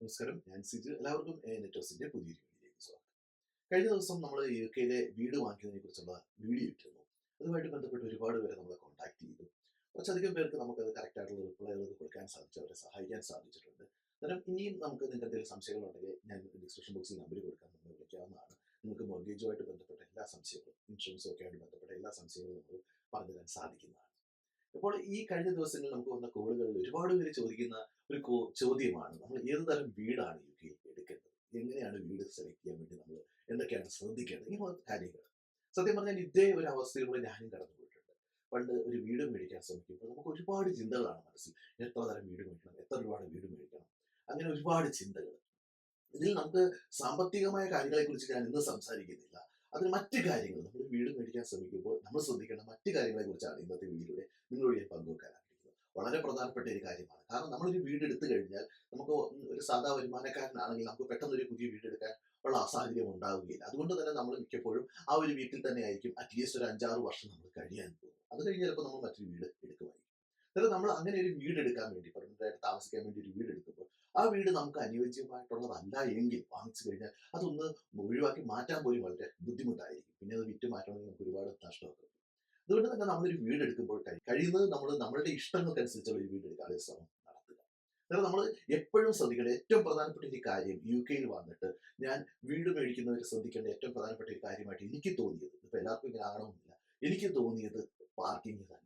നമസ്കാരം. ഞാൻ സിജു. എല്ലാവർക്കും നെറ്റോസിന്റെ പുതിയൊരു വീഡിയോയിലേക്ക് സ്വാഗതം. കഴിഞ്ഞ ദിവസം നമ്മൾ യു കെയിലെ വീട് വാങ്ങിക്കുന്നതിനെ കുറിച്ചുള്ള വീഡിയോ ഇട്ടിരുന്നു. അതുമായിട്ട് ബന്ധപ്പെട്ട് ഒരുപാട് പേരെ നമ്മളെ കോൺടാക്ട് ചെയ്തു. കുറച്ചധികം പേർക്ക് നമുക്ക് നമുക്കത് കറക്റ്റ് ആയിട്ടുള്ള റിപ്ലൈകൾ കൊടുക്കാൻ സാധിച്ചു. അവരെ സഹായിക്കാൻ സാധിച്ചിട്ടുണ്ട്. അന്നേരം ഇനിയും നമുക്ക് നിങ്ങൾക്ക് എന്തെങ്കിലും സംശയങ്ങളുണ്ടെങ്കിൽ ഞാൻ ഡിസ്ക്രിപ്ഷൻ ബോക്സിൽ നമ്പർ കൊടുക്കാൻ നമ്മൾ വിളിക്കാവുന്നതാണ്. നിങ്ങൾക്ക് മൊർഗേജുമായിട്ട് ബന്ധപ്പെട്ട എല്ലാ സംശയങ്ങളും ഇൻഷുറൻസും ഒക്കെ ആയിട്ട് ബന്ധപ്പെട്ട എല്ലാ സംശയങ്ങളും നമുക്ക് പറഞ്ഞു തരാൻ സാധിക്കുന്നതാണ്. അപ്പോൾ ഈ കഴിഞ്ഞ ദിവസങ്ങളിൽ നമുക്ക് വന്ന കോളുകളിൽ ഒരുപാട് പേര് ചോദിക്കുന്ന ഒരു ചോദ്യമാണ്. നമ്മൾ ഏത് തരം വീടാണ് യു കെയിൽ എടുക്കേണ്ടത്? എങ്ങനെയാണ് വീട് സെലക്ട് ചെയ്യാൻ വേണ്ടി നമ്മൾ എന്തൊക്കെയാണ് ശ്രദ്ധിക്കേണ്ടത്? ഇങ്ങനെ കാര്യങ്ങൾ. സത്യം പറഞ്ഞാൽ ഇതേ ഒരു അവസ്ഥയിലൂടെ ഞാനും കടന്നു പോയിട്ടുണ്ട് പണ്ട് ഒരു വീട് മേടിക്കാൻ ശ്രമിക്കുമ്പോൾ നമുക്ക് ഒരുപാട് ചിന്തകളാണ് മനസ്സിൽ. എത്ര തരം വീട് മേടിക്കണം? എത്ര രൂപയുടെ വീട് മേടിക്കണം? അങ്ങനെ ഒരുപാട് ചിന്തകൾ. ഇതിൽ നമുക്ക് സാമ്പത്തികമായ കാര്യങ്ങളെക്കുറിച്ച് ഞാൻ ഇന്ന് സംസാരിക്കുന്നില്ല. അതിന് മറ്റു കാര്യങ്ങൾ. നമ്മൾ വീട് മേടിക്കാൻ ശ്രമിക്കുമ്പോൾ നമ്മൾ ശ്രദ്ധിക്കേണ്ട മറ്റു കാര്യങ്ങളെക്കുറിച്ചാണ് ഇന്നത്തെ വീഡിയോയുടെ നിങ്ങളോട് ഞാൻ പങ്കുവെക്കാൻ വളരെ പ്രധാനപ്പെട്ട ഒരു കാര്യമാണ്. കാരണം നമ്മളൊരു വീട് എടുത്തു കഴിഞ്ഞാൽ നമുക്ക് ഒരു സാധാ വരുമാനക്കാരനാണെങ്കിൽ നമുക്ക് പെട്ടെന്ന് ഒരു പുതിയ വീട് എടുക്കാൻ ഉള്ള അസാഹചര്യം ഉണ്ടാവുകയില്ല. അതുകൊണ്ട് തന്നെ നമ്മൾ മിക്കപ്പോഴും ആ ഒരു വീട്ടിൽ തന്നെ ആയിരിക്കും അറ്റ്ലീസ്റ്റ് ഒരു അഞ്ചാറ് വർഷം നമ്മൾ കഴിയാൻ പോകും അത് കഴിഞ്ഞ് ചിലപ്പോൾ നമ്മൾ മറ്റൊരു വീട് എടുക്കുമായിരിക്കും. അതായത് നമ്മൾ അങ്ങനെ ഒരു വീട് എടുക്കാൻ വേണ്ടി പെർമനന്റ് താമസിക്കാൻ വേണ്ടി ഒരു വീട് എടുക്കുമ്പോൾ ആ വീട് നമുക്ക് അനുയോജ്യമായിട്ടുള്ളതല്ല എങ്കിൽ വാങ്ങിച്ചു കഴിഞ്ഞാൽ അതൊന്ന് ഒഴിവാക്കി മാറ്റാൻ പോലും വളരെ ബുദ്ധിമുട്ടായിരിക്കും. പിന്നെ അത് വിറ്റ് മാറ്റണമെങ്കിൽ നമുക്ക് ഒരുപാട് നഷ്ടമൊക്കെ. അതുകൊണ്ട് തന്നെ നമ്മളൊരു വീട് എടുക്കുമ്പോൾ കഴി- കഴിയുന്നത് നമ്മൾ നമ്മളുടെ ഇഷ്ടങ്ങൾക്കനുസരിച്ചുള്ള ഒരു വീട് എടുക്കാൻ ശ്രമം നടത്തുക. കാരണം നമ്മൾ എപ്പോഴും ശ്രദ്ധിക്കേണ്ട ഏറ്റവും പ്രധാനപ്പെട്ട ഒരു കാര്യം യു കെയിൽ വന്നിട്ട് ഞാൻ വീട് മേടിക്കുന്നവർ ശ്രദ്ധിക്കേണ്ട ഏറ്റവും പ്രധാനപ്പെട്ട ഒരു കാര്യമായിട്ട് എനിക്ക് തോന്നിയത് ഇപ്പൊ എല്ലാവർക്കും ഇങ്ങനെ ആകണമെന്നില്ല എനിക്ക് തോന്നിയത് പാർക്കിംഗ് തന്നെയാണ്.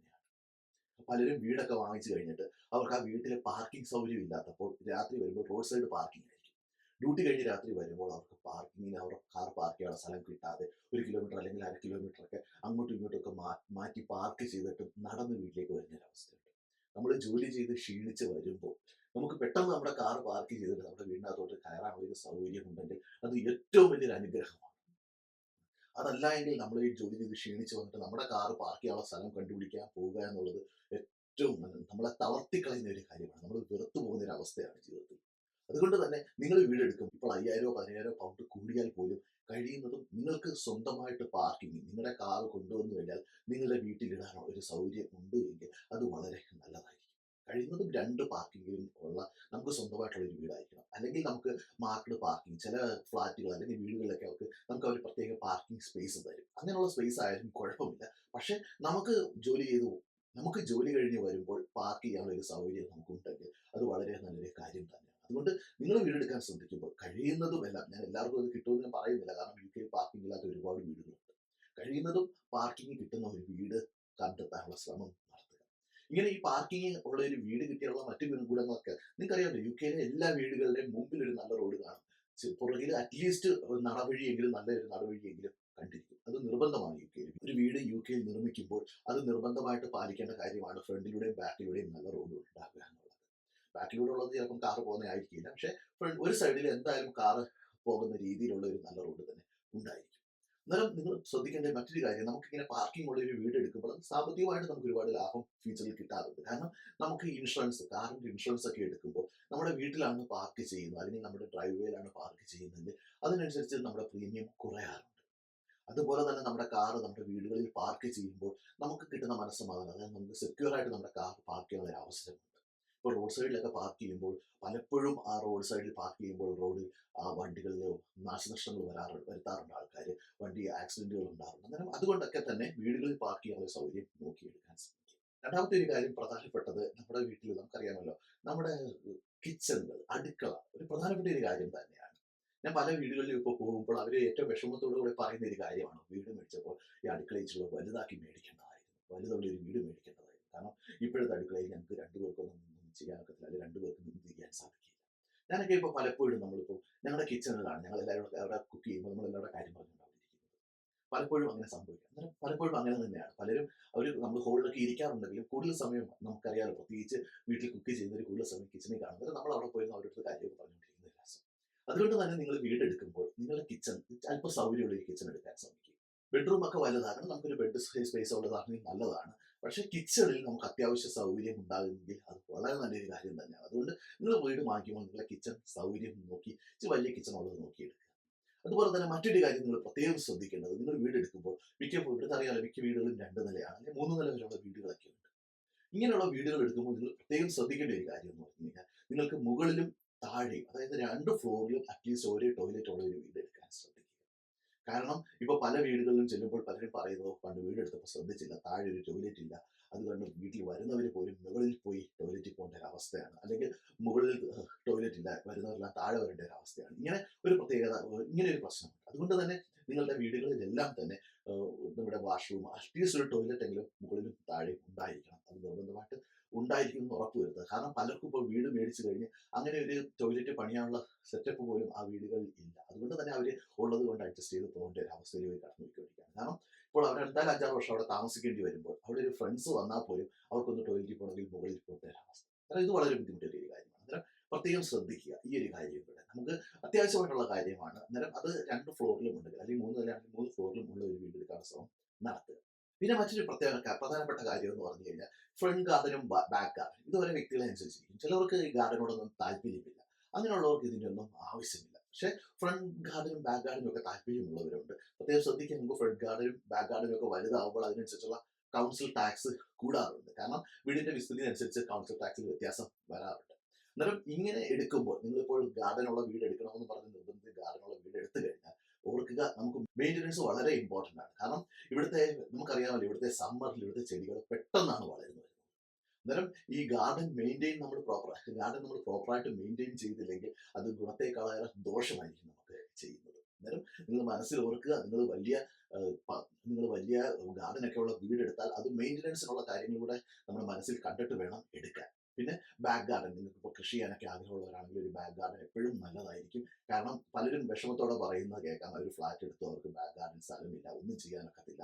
പലരും വീടൊക്കെ വാങ്ങിച്ചു കഴിഞ്ഞിട്ട് അവർക്ക് ആ വീട്ടിലെ പാർക്കിംഗ് സൗകര്യം ഇല്ലാത്തപ്പോൾ രാത്രി വരുമ്പോൾ റോഡ് സൈഡ് പാർക്കിംഗ് ഡ്യൂട്ടി കഴിഞ്ഞ് രാത്രി വരുമ്പോൾ അവർക്ക് പാർക്കിങ്ങിന് അവരുടെ കാർ പാർക്ക് ചെയ്യാനുള്ള സ്ഥലം കിട്ടാതെ ഒരു കിലോമീറ്റർ അല്ലെങ്കിൽ അര കിലോമീറ്റർ ഒക്കെ അങ്ങോട്ടും ഇങ്ങോട്ടും ഒക്കെ മാറ്റി പാർക്ക് ചെയ്തിട്ട് നടന്ന് വീട്ടിലേക്ക് വരുന്ന ഒരു അവസ്ഥയുണ്ട്. നമ്മൾ ജോലി ചെയ്ത് ക്ഷീണിച്ച് വരുമ്പോൾ നമുക്ക് പെട്ടെന്ന് നമ്മുടെ കാർ പാർക്ക് ചെയ്തിട്ട് നമ്മുടെ വീടിനകത്തോട്ട് കയറാനുള്ള ഒരു സൗകര്യം ഉണ്ടെങ്കിൽ അത് ഏറ്റവും വലിയൊരു അനുഗ്രഹമാണ്. അതല്ല എങ്കിൽ നമ്മൾ ഈ ജോലി ചെയ്ത് ക്ഷീണിച്ച് വന്നിട്ട് നമ്മുടെ കാർ പാർക്ക് ചെയ്യാനുള്ള സ്ഥലം കണ്ടുപിടിക്കാൻ പോവുക എന്നുള്ളത് ഏറ്റവും നമ്മളെ തളർത്തിക്കളയുന്ന ഒരു കാര്യമാണ്. നമ്മൾ വെറുത്തു പോകുന്ന ഒരു അവസ്ഥയാണ് ജീവിതത്തിൽ. അതുകൊണ്ട് തന്നെ നിങ്ങൾ വീടെടുക്കും ഇപ്പോൾ അയ്യായിരോ പതിനായിരോ പൗണ്ട് കൂടിയാൽ പോലും കഴിയുന്നതും നിങ്ങൾക്ക് സ്വന്തമായിട്ട് പാർക്കിംഗ് നിങ്ങളുടെ കാർ കൊണ്ടുവന്നു കഴിഞ്ഞാൽ നിങ്ങളുടെ വീട്ടിലിടാനോ ഒരു സൗകര്യം ഉണ്ട് എങ്കിൽ അത് വളരെ നല്ലതായിരിക്കും. കഴിയുന്നതും രണ്ട് പാർക്കിങ്ങിലും ഉള്ള നമുക്ക് സ്വന്തമായിട്ടുള്ള ഒരു വീടായിരിക്കണം. അല്ലെങ്കിൽ നമുക്ക് മാർക്കറ്റ് പാർക്കിംഗ് ചില ഫ്ലാറ്റുകൾ അല്ലെങ്കിൽ വീടുകളിലൊക്കെ അവർക്ക് നമുക്ക് അവർ പ്രത്യേക പാർക്കിംഗ് സ്പേസ് തരും. അങ്ങനെയുള്ള സ്പേസ് ആയാലും കുഴപ്പമില്ല. പക്ഷെ നമുക്ക് ജോലി ചെയ്തു നമുക്ക് ജോലി കഴിഞ്ഞ് വരുമ്പോൾ പാർക്ക് ചെയ്യാനുള്ള ഒരു സൗകര്യം നമുക്കുണ്ടെങ്കിൽ അത് വളരെ നല്ലൊരു കാര്യം തന്നെയാണ്. അതുകൊണ്ട് നിങ്ങൾ വീടെടുക്കാൻ ശ്രദ്ധിക്കുമ്പോൾ കഴിയുന്നതും എല്ലാം ഞാൻ എല്ലാവർക്കും അത് കിട്ടുമെന്ന് ഞാൻ പറയുന്നില്ല. കാരണം യു കെ പാർക്കിംഗ് ഇല്ലാത്ത ഒരുപാട് വീടുകളുണ്ട്. കഴിയുന്നതും പാർക്കിംഗ് കിട്ടുന്ന ഒരു വീട് കണ്ടെത്താനുള്ള ശ്രമം നടത്തുക. ഇങ്ങനെ ഈ പാർക്കിംഗ് ഉള്ള ഒരു വീട് കിട്ടിയുള്ള മറ്റു ഗുണങ്ങളൊക്കെ നിങ്ങൾക്കറിയാമല്ലോ യു കെയിലെ എല്ലാ വീടുകളുടെയും മുമ്പിൽ ഒരു നല്ല റോഡ് കാണും. പുറകിൽ അറ്റ്ലീസ്റ്റ് ഒരു നടവഴിയെങ്കിലും നല്ലൊരു നടവഴിയെങ്കിലും കണ്ടിരിക്കും. അത് നിർബന്ധമാണ് യു കെയിൽ ഒരു വീട് യു കെയിൽ നിർമ്മിക്കുമ്പോൾ അത് നിർബന്ധമായിട്ട് പാലിക്കേണ്ട കാര്യമാണ്. ഫ്രണ്ടിലൂടെയും ബാക്കിലൂടെയും നല്ല റോഡ് ഉണ്ടാകുക ബാക്കിലൂടെ ഉള്ളത് ചിലപ്പം കാറ് പോകുന്ന ആയിരിക്കില്ല. പക്ഷെ ഒരു സൈഡിൽ എന്തായാലും കാറ് പോകുന്ന രീതിയിലുള്ള ഒരു നല്ല റോഡ് തന്നെ ഉണ്ടായിരിക്കും. എന്നാലും നിങ്ങൾ ശ്രദ്ധിക്കേണ്ട മറ്റൊരു കാര്യം നമുക്ക് നമുക്കിങ്ങനെ പാർക്കിംഗ് ഉള്ള ഒരു വീട് എടുക്കുമ്പോൾ സാമ്പത്തികമായിട്ട് നമുക്ക് ഒരുപാട് ലാഭം ഫ്യൂച്ചറിൽ കിട്ടാറുണ്ട്. കാരണം നമുക്ക് ഇൻഷുറൻസ് കാറിന്റെ ഇൻഷുറൻസ് ഒക്കെ എടുക്കുമ്പോൾ നമ്മുടെ വീട്ടിലാണ് പാർക്ക് ചെയ്യുന്നത്. അല്ലെങ്കിൽ നമ്മുടെ ഡ്രൈവ് വേയിലാണ് പാർക്ക് ചെയ്യുന്നത് അതിനനുസരിച്ച് നമ്മുടെ പ്രീമിയം കുറയാറുണ്ട്. അതുപോലെ തന്നെ നമ്മുടെ കാർ നമ്മുടെ വീടുകളിൽ പാർക്ക് ചെയ്യുമ്പോൾ നമുക്ക് കിട്ടുന്ന മനസ്സമാധാനം അതായത് നമുക്ക് സെക്യൂർ ആയിട്ട് നമ്മുടെ കാർ പാർക്ക് ചെയ്യാനുള്ള അവസരമുണ്ട് ഇപ്പോൾ റോഡ് സൈഡിലൊക്കെ പാർക്ക് ചെയ്യുമ്പോൾ പലപ്പോഴും ആ റോഡ് സൈഡിൽ പാർക്ക് ചെയ്യുമ്പോൾ റോഡിൽ ആ വണ്ടികളിലോ നാശനഷ്ടങ്ങൾ വരാറുണ്ട് വരുത്താറുണ്ട് ആൾക്കാർ വണ്ടി ആക്സിഡന്റുകൾ ഉണ്ടാകും അങ്ങനെ അതുകൊണ്ടൊക്കെ തന്നെ വീടുകളിൽ പാർക്ക് ചെയ്യാനുള്ള സൗകര്യം നോക്കിയെടുക്കാൻ ശ്രമിക്കും രണ്ടാമത്തെ ഒരു കാര്യം പ്രധാനപ്പെട്ടത് നമ്മുടെ വീട്ടിൽ നമുക്കറിയാമല്ലോ നമ്മുടെ കിച്ചണുകൾ അടുക്കള ഒരു പ്രധാനപ്പെട്ട ഒരു കാര്യം തന്നെയാണ്. ഞാൻ പല വീടുകളിലും ഇപ്പോൾ പോകുമ്പോൾ അവർ ഏറ്റവും വിഷമത്തോടു കൂടി പറയുന്ന ഒരു കാര്യമാണ് വീട് മേടിച്ചപ്പോൾ ഈ അടുക്കളയിൽ ഇച്ചിരി വലുതാക്കി മേടിക്കേണ്ടതായിരുന്നു. വലുതുള്ള ഒരു വീട് മേടിക്കേണ്ടതായിരുന്നു. കാരണം ഇപ്പോഴത്തെ അടുക്കളയിൽ ഞങ്ങൾക്ക് രണ്ടുപേർക്കൊന്നും ചെയ്യാനൊക്കത്തില്ല. അല്ലെങ്കിൽ രണ്ടുപേർക്കും ചെയ്യാൻ സാധിക്കില്ല. ഞാനൊക്കെ ഇപ്പോൾ പലപ്പോഴും നമ്മളിപ്പോൾ ഞങ്ങളുടെ കിച്ചണിലാണ് ഞങ്ങൾ എല്ലാവരും അവിടെ കുക്ക് ചെയ്യുമ്പോൾ നമ്മൾ എല്ലാവരുടെ കാര്യം പറഞ്ഞുകൊണ്ടിരിക്കുന്നത് പലപ്പോഴും അങ്ങനെ സംഭവിക്കും. അന്നേരം പലപ്പോഴും അങ്ങനെ തന്നെയാണ്. പലരും അവർ നമ്മൾ ഹോളിലൊക്കെ ഇരിക്കാറുണ്ടെങ്കിലും കൂടുതൽ സമയം നമുക്കറിയാലോ പ്രത്യേകിച്ച് വീട്ടിൽ കുക്ക് ചെയ്യുന്നവർ കൂടുതൽ സമയം കിച്ചണിൽ കാണുന്നത് നമ്മൾ അവിടെ പോയി അവരുടെ കാര്യമൊക്കെ പറഞ്ഞുകൊണ്ടിരിക്കുന്ന രസം. അതുകൊണ്ട് തന്നെ നിങ്ങൾ വീടെടുക്കുമ്പോൾ നിങ്ങളുടെ കിച്ചൺ അല്പം സൗകര്യമുള്ള ഒരു കിച്ചൺ എടുക്കാൻ ശ്രമിക്കും ബെഡ്റൂം ഒക്കെ വലുതാണ്. നമുക്കൊരു ബെഡ് സ്പേസ് ഉള്ളതാണെങ്കിൽ നല്ലതാണ്. പക്ഷേ കിച്ചണിൽ നമുക്ക് അത്യാവശ്യ സൗകര്യം ഉണ്ടാകുമെങ്കിൽ അത് വളരെ നല്ലൊരു കാര്യം തന്നെയാണ്. അതുകൊണ്ട് നിങ്ങൾ വീട് വാങ്ങിക്കുമ്പോൾ നിങ്ങളുടെ കിച്ചൺ സൗകര്യം നോക്കി വലിയ കിച്ചൺ ഉള്ളത് നോക്കിയെടുക്കുക. അതുപോലെ തന്നെ മറ്റൊരു കാര്യം നിങ്ങൾ പ്രത്യേകം ശ്രദ്ധിക്കേണ്ടത് നിങ്ങൾ വീട് എടുക്കുമ്പോൾ മിക്ക ഇവിടുത്തെ അറിയാലോ മിക്ക വീടുകളും രണ്ട് നിലയാണ് അല്ലെങ്കിൽ മൂന്ന് നില വരെയുള്ള വീടുകളൊക്കെ ഉണ്ട്. ഇങ്ങനെയുള്ള വീടുകൾ എടുക്കുമ്പോൾ നിങ്ങൾ പ്രത്യേകം ശ്രദ്ധിക്കേണ്ട ഒരു കാര്യം എന്ന് പറഞ്ഞു കഴിഞ്ഞാൽ നിങ്ങൾക്ക് മുകളിലും താഴെയും അതായത് രണ്ട് ഫ്ലോറിലും അറ്റ്ലീസ്റ്റ് ഒരേ ടോയ്ലറ്റ് ഉള്ള ഒരു വീട് എടുക്കാൻ ശ്രദ്ധിക്കുക. കാരണം ഇപ്പൊ പല വീടുകളിലും ചെല്ലുമ്പോൾ പലരും പറയുന്നത് പണ്ട് വീടെടുത്തപ്പോൾ ശ്രദ്ധിച്ചില്ല താഴെ ഒരു ടോയ്ലറ്റ് ഇല്ല. അത് കണ്ട് വീട്ടിൽ വരുന്നവർ പോലും മുകളിൽ പോയി ടോയ്ലറ്റിൽ പോകേണ്ട ഒരു അവസ്ഥയാണ് അല്ലെങ്കിൽ മുകളിൽ ടോയ്ലറ്റ് ഇല്ല വരുന്നവരെല്ലാം താഴെ വരേണ്ട ഒരു അവസ്ഥയാണ് ഇങ്ങനെ ഒരു പ്രത്യേകത ഇങ്ങനെ ഒരു പ്രശ്നമുണ്ട്. അതുകൊണ്ട് തന്നെ നിങ്ങളുടെ വീടുകളിലെല്ലാം തന്നെ നമ്മുടെ വാഷ്റൂം അറ്റ്ലീസ്റ്റ് ഒരു ടോയ്ലറ്റ് എങ്കിലും മുകളിലും താഴെ ഉണ്ടായിരിക്കണം. അത് നിർബന്ധമായിട്ട് ഉണ്ടായിരിക്കും എന്ന് ഉറപ്പുവരുത്തുക കാരണം പലർക്കും ഇപ്പോൾ വീട് മേടിച്ചു കഴിഞ്ഞ് അങ്ങനെ ഒരു ടോയ്ലറ്റ് പണിയാനുള്ള സെറ്റപ്പ് പോലും ആ വീടുകളിൽ ഇല്ല. അതുകൊണ്ട് തന്നെ അവർ ഉള്ളത് കൊണ്ട് അഡ്ജസ്റ്റ് ചെയ്ത് പോകേണ്ട ഒരു അവസ്ഥയിലേക്ക് കടന്നു പോയിക്കൊണ്ടിരിക്കുകയാണ്. കാരണം ഇപ്പോൾ അവർ എന്തായാലും അഞ്ചാറ് വർഷം അവിടെ താമസിക്കേണ്ടി വരുമ്പോൾ അവിടെ ഒരു ഫ്രണ്ട്സ് വന്നാൽ പോലും അവർക്കൊന്ന് ടോയ്ലറ്റിൽ പോകണമെങ്കിൽ മുകളിൽ പോകേണ്ട ഒരു അവസ്ഥ. കാരണം ഇത് വളരെ ബുദ്ധിമുട്ടേറിയ ഒരു കാര്യമാണ്. അന്നേരം പ്രത്യേകം ശ്രദ്ധിക്കുക ഈ ഒരു കാര്യം ഇവിടെ നമുക്ക് അത്യാവശ്യമായിട്ടുള്ള കാര്യമാണ്. അന്നേരം അത് രണ്ട് ഫ്ലോറിലും ഉണ്ടെങ്കിൽ അല്ലെങ്കിൽ മൂന്ന് അല്ലെങ്കിൽ മൂന്ന് ഫ്ലോറിലും ഉള്ള ഒരു വീട് എടുക്കാൻ ശ്രമം നടത്തുക. പിന്നെ മറ്റൊരു പ്രത്യേക പ്രധാനപ്പെട്ട കാര്യം എന്ന് പറഞ്ഞു കഴിഞ്ഞാൽ ഫ്രണ്ട് ഗാർഡനും ബാക്ക് ഗാർഡനും ഇതുവരെ വ്യക്തികളെ അനുസരിച്ചിരിക്കും ചിലവർക്ക് ഈ ഗാർഡനോടൊന്നും താല്പര്യമില്ല. അങ്ങനെയുള്ളവർക്ക് ഇതിനൊന്നും ആവശ്യമില്ല. പക്ഷേ ഫ്രണ്ട് ഗാർഡനും ബാക്ക് ഗാർഡനും ഒക്കെ താല്പര്യമുള്ളവരുണ്ട്. പ്രത്യേകം ശ്രദ്ധിക്കാൻ നമുക്ക് ഫ്രണ്ട് ഗാർഡനും ബാക്ക് ഗാർഡനും ഒക്കെ വലുതാവുമ്പോൾ അതിനനുസരിച്ചുള്ള കൗൺസിൽ ടാക്സ് കൂടാറുണ്ട്. കാരണം വീടിന്റെ വിസ്തൃതി അനുസരിച്ച് കൗൺസിൽ ടാക്സിൽ വ്യത്യാസം വരാറുണ്ട്. അന്നേരം ഇങ്ങനെ എടുക്കുമ്പോൾ നിങ്ങളിപ്പോൾ ഗാർഡനുള്ള വീട് എടുക്കണമെന്ന് പറഞ്ഞ് നിർബന്ധിച്ച് ഗാർഡനുള്ള വീട് എടുത്തു കഴിഞ്ഞാൽ ഓർക്കുക നമുക്ക് മെയിന്റനൻസ് വളരെ ഇമ്പോർട്ടന്റ് ആണ്. കാരണം ഇവിടുത്തെ നമുക്കറിയാമല്ലോ ഇവിടുത്തെ സമ്മറിൽ ഇവിടുത്തെ ചെടികൾ പെട്ടെന്നാണ് വളരുന്നത്. അന്നേരം ഈ ഗാർഡൻ മെയിന്റെയിൻ നമ്മൾ പ്രോപ്പർ ഗാർഡൻ നമ്മൾ പ്രോപ്പറായിട്ട് മെയിന്റെയിൻ ചെയ്തില്ലെങ്കിൽ അത് ഗുണത്തേക്കാളേറെ ദോഷമായിരിക്കും നമുക്ക് ചെയ്യുന്നത്. അന്നേരം നിങ്ങൾ മനസ്സിൽ ഓർക്കുക നിങ്ങൾ വലിയ നിങ്ങൾ വലിയ ഗാർഡനൊക്കെ ഉള്ള വീടെടുത്താൽ അത് മെയിന്റനൻസിനുള്ള കാര്യങ്ങളിലൂടെ നമ്മുടെ മനസ്സിൽ കണ്ടിട്ട് വേണം എടുക്കാൻ. പിന്നെ ബാക്ക് ഗാർഡൻ നിങ്ങൾക്ക് ഇപ്പോൾ കൃഷി ചെയ്യാനൊക്കെ ആഗ്രഹമുള്ളവരാണെങ്കിൽ ഒരു ബാക്ക് ഗാർഡൻ എപ്പോഴും നല്ലതായിരിക്കും. കാരണം പലരും വിഷമത്തോടെ പറയുന്നത് കേൾക്കാം. ഒരു ഫ്ലാറ്റ് എടുത്തു അവർക്ക് ബാക്ക് ഗാർഡൻ സ്ഥലമില്ല. ഒന്നും ചെയ്യാനൊക്കത്തില്ല.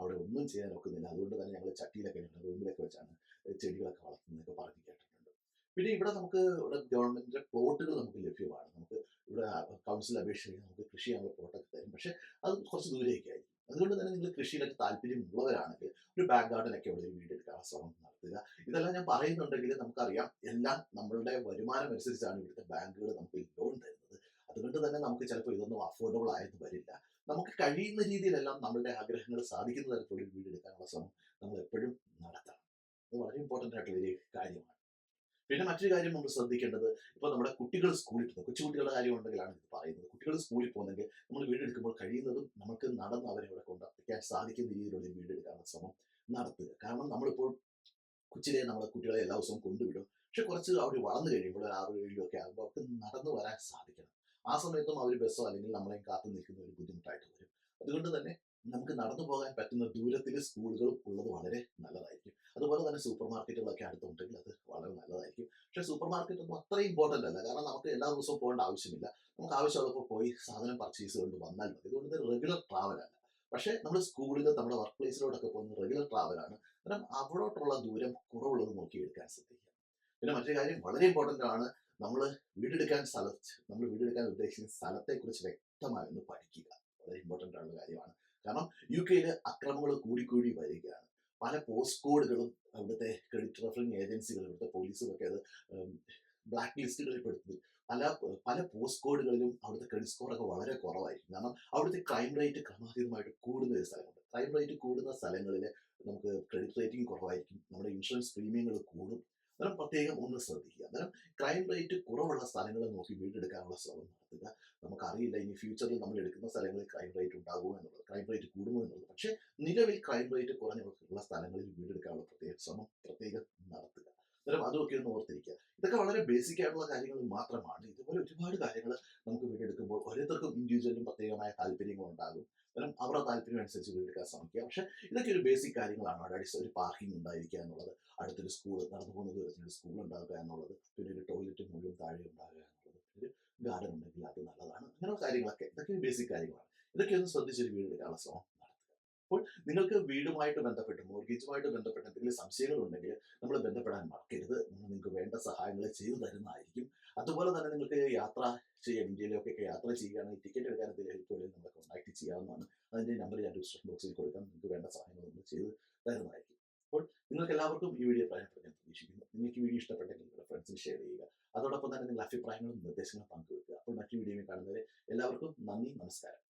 അവിടെ ഒന്നും ചെയ്യാൻ ഒക്കുന്നില്ല അതുകൊണ്ട് തന്നെ ഞങ്ങൾ ചട്ടിയിലൊക്കെ ഞങ്ങൾ റൂമിലൊക്കെ വെച്ചാണ് ചെടികളൊക്കെ വളർത്തുന്നതൊക്കെ പറഞ്ഞു കേട്ടിട്ടുണ്ട്. പിന്നെ ഇവിടെ നമുക്ക് ഇവിടെ ഗവൺമെന്റിന്റെ പ്ലോട്ടുകൾ നമുക്ക് ലഭ്യമാണ്. നമുക്ക് ഇവിടെ കൗൺസിൽ അപേക്ഷിച്ച് നമുക്ക് കൃഷി ചെയ്യാനുള്ള പ്ലോട്ടൊക്കെ തരും. പക്ഷേ അത് കുറച്ച് ദൂരേക്കായിരിക്കും. അതുകൊണ്ട് തന്നെ നിങ്ങൾ കൃഷിയിലൊക്കെ താല്പര്യമുള്ളവരാണെങ്കിൽ ഒരു ബാക്ക് ഗാർഡനൊക്കെ ഒക്കെ ഒരു വീട് എടുക്കാൻ ശ്രമം നടത്തുക. ഇതെല്ലാം ഞാൻ പറയുന്നുണ്ടെങ്കിൽ നമുക്കറിയാം എല്ലാം നമ്മളുടെ വരുമാനം അനുസരിച്ചാണ് ഇവിടുത്തെ ബാങ്കുകൾ നമുക്ക് ലോൺ തരുന്നത്. അതുകൊണ്ട് തന്നെ നമുക്ക് ചിലപ്പോൾ ഇതൊന്നും അഫോർഡബിൾ ആയെന്ന് വരില്ല. നമുക്ക് കഴിയുന്ന രീതിയിലെല്ലാം നമ്മളുടെ ആഗ്രഹങ്ങൾ സാധിക്കുന്ന തരത്തിലുള്ള വീടെടുക്കാനുള്ള ശ്രമം നമ്മൾ എപ്പോഴും നടത്തണം. അത് വളരെ ഇമ്പോർട്ടന്റ് ആയിട്ടുള്ള ഒരു കാര്യമാണ്. പിന്നെ മറ്റൊരു കാര്യം നമ്മൾ ശ്രദ്ധിക്കേണ്ടത് ഇപ്പോൾ നമ്മുടെ കുട്ടികൾ സ്കൂളിൽ പോകുന്നത് കൊച്ചുകുട്ടികളുടെ കാര്യം ഉണ്ടെങ്കിലാണ് ഇത് പറയുന്നത്. കുട്ടികൾ സ്കൂളിൽ പോകുന്നെങ്കിൽ നമ്മൾ വീടെടുക്കുമ്പോൾ കഴിയുന്നതും നമുക്ക് നടന്ന് അവരെ ഇവിടെ കൊണ്ടെത്തിക്കാൻ സാധിക്കുന്ന രീതിയിലുള്ള വീടെടുക്കാനുള്ള ശ്രമം നടത്തുക. കാരണം നമ്മളിപ്പോൾ കൊച്ചിലെ നമ്മളെ കുട്ടികളെ എല്ലാ ദിവസവും കൊണ്ടുവിടും. പക്ഷെ കുറച്ച് അവർ വളർന്നു കഴിയുമ്പോൾ ഒരു ആറ് ഏഴിലും ഒക്കെ ആകുമ്പോൾ അവർക്ക് നടന്നു വരാൻ സാധിക്കണം. ആ സമയത്തും അവർ ബസ്സോ അല്ലെങ്കിൽ നമ്മളെയും കാത്തു നിൽക്കുന്ന ഒരു ബുദ്ധിമുട്ടായിട്ട് വരും. അതുകൊണ്ട് തന്നെ നമുക്ക് നടന്നു പോകാൻ പറ്റുന്ന ദൂരത്തിൽ സ്കൂളുകൾ ഉള്ളത് വളരെ നല്ലതായിരിക്കും. അതുപോലെ തന്നെ സൂപ്പർ മാർക്കറ്റുകളൊക്കെ അടുത്തുണ്ടെങ്കിൽ അത് വളരെ നല്ലതായിരിക്കും. പക്ഷെ സൂപ്പർ മാർക്കറ്റ് ഒന്നും അത്ര ഇമ്പോർട്ടന്റ് അല്ല. കാരണം നമുക്ക് എല്ലാ ദിവസവും പോകേണ്ട ആവശ്യമില്ല. നമുക്ക് ആവശ്യമുള്ളപ്പോൾ പോയി സാധനം പർച്ചേസ് കൊണ്ട് വന്നാൽ മതി. അതുകൊണ്ട് ഇത് റെഗുലർ ട്രാവൽ അല്ല. പക്ഷേ നമ്മൾ സ്കൂളിൽ നമ്മുടെ വർക്ക് പ്ലേസിലോട്ടൊക്കെ പോകുന്ന റെഗുലർ ട്രാവലാണ് കാരണം അവിടോട്ടുള്ള ദൂരം കുറവുള്ളത് നോക്കി എടുക്കാൻ ശ്രദ്ധിക്കുക. പിന്നെ മറ്റൊരു കാര്യം വളരെ ഇമ്പോർട്ടന്റ് ആണ് നമ്മൾ വീടെടുക്കാൻ സ്ഥലത്ത് നമ്മൾ വീടെടുക്കാൻ ഉദ്ദേശിക്കുന്ന സ്ഥലത്തെക്കുറിച്ച് വ്യക്തമായി ഒന്ന് പഠിക്കുക. വളരെ ഇമ്പോർട്ടന്റ് ആയിട്ടുള്ള കാര്യമാണ്. കാരണം യു കെയിൽ അക്രമങ്ങൾ കൂടിക്കൂടി വരികയാണ്. പല പോസ്റ്റ് കോഡുകളും അവിടുത്തെ ക്രെഡിറ്റ് റഫറിംഗ് ഏജൻസികൾ ഇവിടുത്തെ പോലീസും ഒക്കെ അത് ബ്ലാക്ക് ലിസ്റ്റുകളിൽ പെടുത്തുന്നത് പല പല പോസ്റ്റ് കോഡുകളിലും അവിടുത്തെ ക്രെഡിറ്റ് സ്കോർ ഒക്കെ വളരെ കുറവായിരിക്കും. കാരണം അവിടുത്തെ ക്രൈം റേറ്റ് ക്രമാതീതമായിട്ട് കൂടുന്ന ഒരു സ്ഥലമുണ്ട്. ക്രൈം റേറ്റ് കൂടുന്ന സ്ഥലങ്ങളിൽ നമുക്ക് ക്രെഡിറ്റ് റേറ്റിംഗ് കുറവായിരിക്കും. നമ്മുടെ ഇൻഷുറൻസ് പ്രീമിയങ്ങൾ കൂടും. അന്നേരം പ്രത്യേകം ഒന്ന് ശ്രദ്ധിക്കുക. അന്നേരം ക്രൈം റേറ്റ് കുറവുള്ള സ്ഥലങ്ങൾ നോക്കി വീടെടുക്കാനുള്ള ശ്രമം നടത്തുക. നമുക്കറിയില്ല ഇനി ഫ്യൂച്ചറിൽ നമ്മൾ എടുക്കുന്ന സ്ഥലങ്ങളിൽ ക്രൈം റേറ്റ് ഉണ്ടാകുമോ എന്നുള്ളത് ക്രൈം റേറ്റ് കൂടുമോ എന്നുള്ളത്. പക്ഷേ നിലവിൽ ക്രൈം റേറ്റ് കുറഞ്ഞുള്ള സ്ഥലങ്ങളിൽ വീടെടുക്കാനുള്ള പ്രത്യേക ശ്രമം പ്രത്യേകം നടത്തുക അന്നേരം അതൊക്കെ ഒന്ന് ഓർത്തിരിക്കുക. ഇതൊക്കെ വളരെ ബേസിക് ആയിട്ടുള്ള കാര്യങ്ങൾ മാത്രമാണ്. ഇതുപോലെ ഒരുപാട് കാര്യങ്ങൾ നമുക്ക് വീടെടുക്കുമ്പോൾ ഓരോരുത്തർക്കും ഇൻഡിവിജ്വലും പ്രത്യേകമായ താല്പര്യങ്ങൾ ഉണ്ടാകും. അന്നേരം അവരുടെ താല്പര്യം അനുസരിച്ച് വീടെടുക്കാൻ ശ്രമിക്കുക. പക്ഷെ ഇതൊക്കെ ഒരു ബേസിക് കാര്യങ്ങളാണ്. അവിടെ ഒരു പാർക്കിംഗ് ഉണ്ടായിരിക്കുക എന്നുള്ളത്. അടുത്തൊരു സ്കൂൾ നടന്നു പോകുന്ന ദൂരത്തിന് ഒരു സ്കൂൾ ഉണ്ടാകുക എന്നുള്ളത്. പിന്നെ ഒരു ടോയ്ലറ്റ് മുഴുവൻ താഴെ ഉണ്ടാകുക എന്നുള്ളത്. ഒരു ഗാർഡൻ ഉണ്ടെങ്കിൽ അത് നല്ലതാണ്. അങ്ങനെയുള്ള കാര്യങ്ങളൊക്കെ. ഇതൊക്കെ ബേസിക് കാര്യങ്ങളാണ്. ഇതൊക്കെ ഒന്ന് ശ്രദ്ധിച്ചൊരു വീടെടുക്കാനുള്ള ശ്രമം. അപ്പോൾ നിങ്ങൾക്ക് വീടുമായിട്ട് ബന്ധപ്പെട്ട് മോർഗേജുമായിട്ട് ബന്ധപ്പെട്ട് എന്തെങ്കിലും സംശയങ്ങൾ ഉണ്ടെങ്കിൽ നമ്മൾ ബന്ധപ്പെടാൻ മറക്കരുത്. നമ്മൾ നിങ്ങൾക്ക് വേണ്ട സഹായങ്ങൾ ചെയ്തു തരുന്നതായിരിക്കും. അതുപോലെ തന്നെ നിങ്ങൾക്ക് യാത്ര ചെയ്യാൻ ഇന്ത്യയിലൊക്കെ യാത്ര ചെയ്യുകയാണെങ്കിൽ ടിക്കറ്റ് എടുക്കാൻ എന്തെങ്കിലും ഹെൽപ്പ് വേണമെങ്കിൽ നമ്മളെ കോൺടാക്ട് ചെയ്യാവുന്നതാണ്. അതിന്റെ നമ്പർ ഞാൻ ഡിസ്ക്രിപ്ഷൻ ബോക്സിൽ കൊടുക്കാം. നിങ്ങൾക്ക് വേണ്ട സഹായങ്ങൾ നമ്മൾ ചെയ്ത് തരുന്നതായിരിക്കും. അപ്പോൾ നിങ്ങൾക്ക് എല്ലാവർക്കും ഈ വീഡിയോ പ്രയോജനപ്പെടുത്താൻ പ്രതീക്ഷിക്കുന്നു. നിങ്ങൾക്ക് ഈ വീഡിയോ ഇഷ്ടപ്പെട്ടെങ്കിൽ നിങ്ങളുടെ ഫ്രണ്ട്സിന് ഷെയർ ചെയ്യുക. അതോടൊപ്പം തന്നെ നിങ്ങളുടെ അഭിപ്രായങ്ങളും നിർദ്ദേശങ്ങളും പങ്കുവെക്കുക. അപ്പോൾ മറ്റു വീഡിയോയിൽ കാണുന്നവരെ എല്ലാവർക്കും നന്ദി നമസ്കാരം.